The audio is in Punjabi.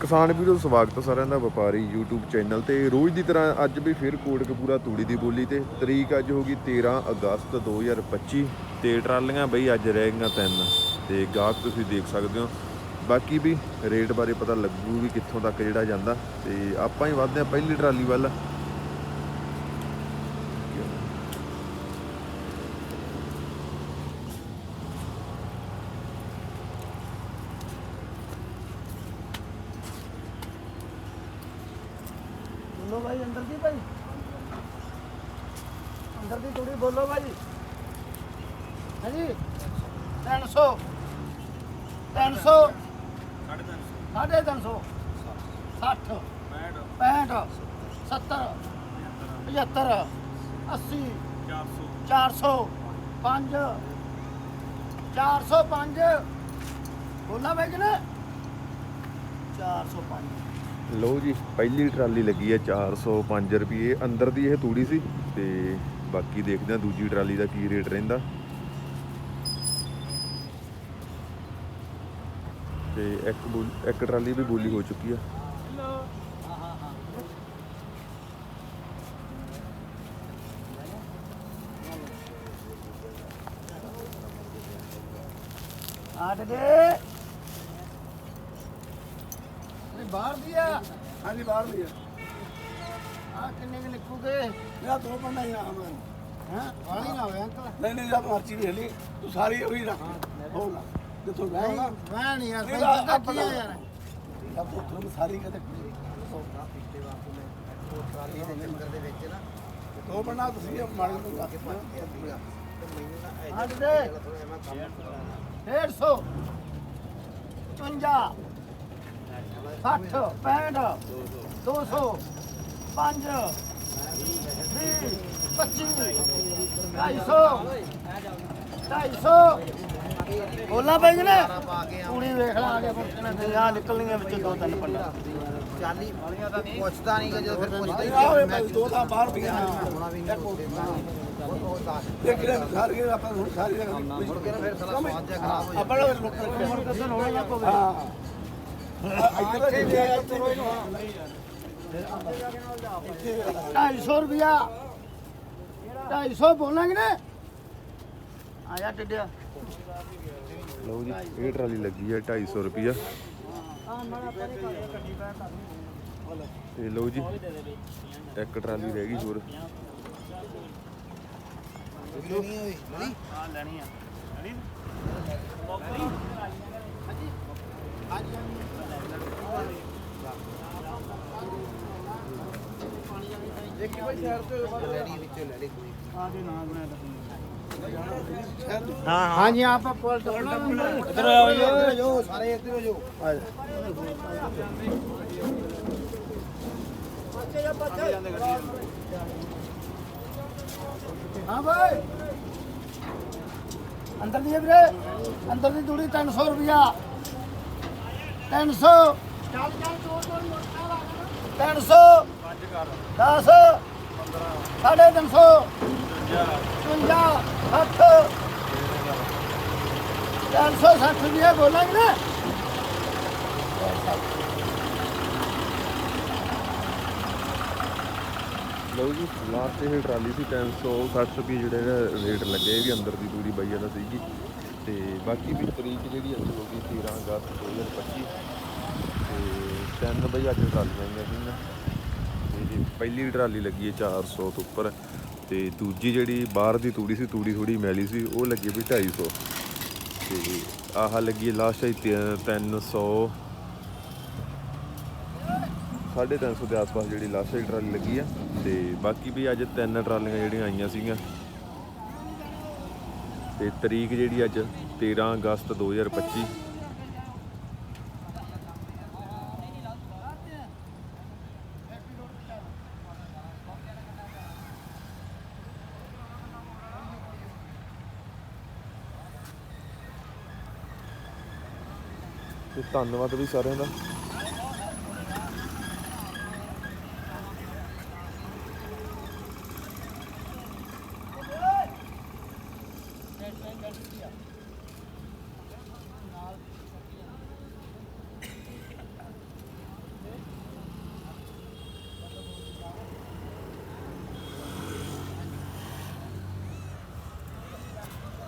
ਕਿਸਾਨ ਵੀਰੋ, ਸਵਾਗਤ ਹੈ ਸਾਰਿਆਂ ਦਾ ਵਪਾਰੀ YouTube ਚੈਨਲ ਤੇ। ਰੋਜ਼ ਦੀ ਤਰ੍ਹਾਂ ਅੱਜ ਵੀ ਫਿਰ ਕੋਟਕਪੂਰਾ ਤੂੜੀ ਦੀ ਬੋਲੀ ਤੇ। ਤਰੀਕ ਅੱਜ ਹੋ ਗਈ 13 ਅਗਸਤ 2025 ਤੇ ਟਰਾਲੀਆਂ ਬਈ ਅੱਜ ਰਹਿ ਗਈਆਂ ਤਿੰਨ। ਤੇ ਗਾਹਕ ਤੁਸੀਂ ਦੇਖ ਸਕਦੇ ਹੋ। ਬਾਕੀ ਵੀ ਰੇਟ ਬਾਰੇ ਪਤਾ ਲੱਗੂ ਵੀ ਕਿੱਥੋਂ ਤੱਕ ਜਿਹੜਾ ਜਾਂਦਾ। ਤੇ ਆਪਾਂ ਹੀ ਵੱਧਦੇ ਆ ਪਹਿਲੀ ਟਰਾਲੀ ਵੱਲ ਬੋਲੋ ਭਾਈ ਅੰਦਰ ਦੀ ਭਾਈ। ਅੰਦਰ ਦੀ ਥੋੜੀ ਬੋਲੋ ਭਾਈ। ਹਾਂਜੀ। 300 300 ਸਾਢੇ 300 60 65 70 75 80 400 5 405 ਬੋਲਾ ਭਾਈ ਕਿ ਨਾ। 405 ਲਓ ਜੀ, ਪਹਿਲੀ ਟਰਾਲੀ ਲੱਗੀ ਹੈ 405 ਰੁਪਏ। ਅੰਦਰ ਦੀ ਇਹ ਤੂੜੀ ਸੀ ਤੇ ਬਾਕੀ ਦੇਖਦੇ ਹਾਂ ਦੂਜੀ ਟਰਾਲੀ ਦਾ ਕੀ ਰੇਟ ਰਹਿੰਦਾ। ਤੇ ਇੱਕ ਬੋਲ- ਇੱਕ ਟਰਾਲੀ ਵੀ ਬੋਲੀ ਹੋ ਚੁੱਕੀ ਆ। ਆਟ ਦੇ। ਬਾਹਰ ਦੀ ਆ। ਹਾਂਜੀ ਬਾਹਰ ਲਈ ਆ। ਕਿੰਨੇ ਕੁ ਲਿਖੂਗੇ ਮੇਰਾ ਦੋ ਪੰਨਾ ਹੀ ਆਮ ਹੈ ਹਾਂ? ਵਾਲੀ ਨਾ ਹੋਵੇ ਅੰਕਲ ਨਹੀਂ ਨਹੀਂ ਜਦ ਮਰਜ਼ੀ ਵੇਖ ਲਈ। ਤੂੰ ਸਾਰੀ ਉਹੀ ਰੱਖ। ਹੋ ਨਾ। ਜਿੱਥੋਂ ਆਉਣਾ ਮੈਂ ਨਹੀਂ ਯਾਰ ਸਹੀ ਤਾਂ ਕੀ ਆ ਯਾਰ? ਜਦ ਉੱਥੋਂ ਨੂੰ ਸਾਰੀ ਕਦੇ ਦੋ ਪੰਨਾ ਤੁਸੀਂ ਮਾੜੇ ਨੂੰ ਰੱਖ ਆਟ ਦੇ 150 55 60 65 200 5 20 25 250 250 ਬੋਲਾ ਪੈ ਨਾ? ਕੁੜੀ ਵੇਖ ਲਾ ਆ ਕੇ ਪੁੱਛਣਾ ਤੇ ਆ ਨਿਕਲਣੀਆਂ ਵਿੱਚ ਦੋ ਤਿੰਨ ਪੰਡਾ। ਚਾਲੀ ਵਾਲੀਆਂ ਤਾਂ ਪੁੱਛਦਾ ਨਹੀਂ ਕਿ ਜਦੋਂ ਫਿਰ ਪੁੱਛਦਾ ਹੀ ਭਾਈ ਦੋ ਤਾਂ ਬਾਹਰ ਦੱਸ। ਇਹ ਕਿਹੜੇ ਸਾਰੀ ਆਪਾਂ ਹੁਣ ਸਾਰੀ ਨਾ ਹੋ ਜਾਂਦਾ। ਆਪਣਾ ਲੋਕਾਂ ਉਮਰ ਕਦੋਂ ਹੋਣਾ ਪਵੇ ਹਾਂ। 250 ਰੁਪਿਆ 250 ਬੋਲਾਂਗੇ ਨਾ। ਆ ਜਾ ਟਿੱਡਿਆ। ਲਓ ਜੀ ਇਹ ਟਰਾਲੀ ਲੱਗੀ ਹੈ 250 ਰੁਪਿਆ ਤੇ ਲਓ ਜੀ ਇੱਕ ਟਰਾਲੀ ਰਹਿ ਗਈ ਹੋਰ। ਨਹੀਂ ਹੋਈ ਨਹੀਂ ਆ ਲੈਣੀ ਆ। ਦੇਖੀ ਭਾਈ ਸਾਈਡ ਤੇ ਲੈਣੀ ਵਿੱਚੋਂ ਲੈ ਲਈ ਕੋਈ ਆ ਦੇ ਨਾਮ ਬਣਾਇਆ ਹਾਂ ਹਾਂਜੀ ਆਪਾਂ ਪੁੱਲ ਤੋਂ ਇਧਰ ਆਓ ਜੋ ਸਾਰੇ ਇੱਧਰ ਹੋ ਜੋ ਹਾਂ ਭਾਈ ਅੰਦਰ ਦੀ ਹੈ ਵੀਰੇ। ਅੰਦਰ ਦੀ ਦੂਰੀ 300 ਰੁਪਿਆ 300 300 10 ਸਾਢੇ 300 55 60 360 ਰੁਪਿਆ ਬੋਲਾਂਗੇ ਨਾ ਲਓ ਜੀ, ਲਾਸਟ ਇਹ ਟਰਾਲੀ ਸੀ 360 ਰੁਪਏ ਜਿਹੜੇ ਰੇਟ ਲੱਗੇ, ਇਹ ਵੀ ਅੰਦਰ ਦੀ ਦੂਰੀ ਬਈਆ ਦਾ ਸੀਗੀ। ਤੇ ਬਾਕੀ ਵੀ ਤਰੀਕ ਜਿਹੜੀ ਅੱਜ ਹੋ ਗਈ 13 ਅਗਸਤ 2025 ਤੇ ਤਿੰਨ ਬਈ ਅੱਜ ਟਰਾਲੀਆਂ ਆਈਆਂ ਸੀਗੀਆਂ। ਤੇ ਜੀ ਪਹਿਲੀ ਟਰਾਲੀ ਲੱਗੀ ਹੈ 400 ਤੋਂ ਉੱਪਰ, ਤੇ ਦੂਜੀ ਜਿਹੜੀ ਬਾਹਰ ਦੀ ਤੂੜੀ ਸੀ, ਤੂੜੀ ਥੋੜੀ ਮੈਲੀ ਸੀ, ਉਹ ਲੱਗੀ ਵੀ 250 ਤੇ ਆਹ ਲੱਗੀ ਲਾਸਟ ਹੈ 300 350 ਦੇ ਆਸ-ਪਾਸ ਜਿਹੜੀ ਲਾਸਟ ਵਾਲੀ ਟਰਾਲੀ ਲੱਗੀ ਆ ਤੇ ਬਾਕੀ ਵੀ ਅੱਜ ਤਿੰਨ ਟਰਾਲੀਆਂ ਜਿਹੜੀਆਂ ਆਈਆਂ ਸੀਗੀਆਂ। ਤੇ ਤਰੀਕ ਜਿਹੜੀ ਅੱਜ 13 ਅਗਸਤ 2025 ਤੇ ਧੰਨਵਾਦ ਵੀ ਸਾਰਿਆਂ ਦਾ।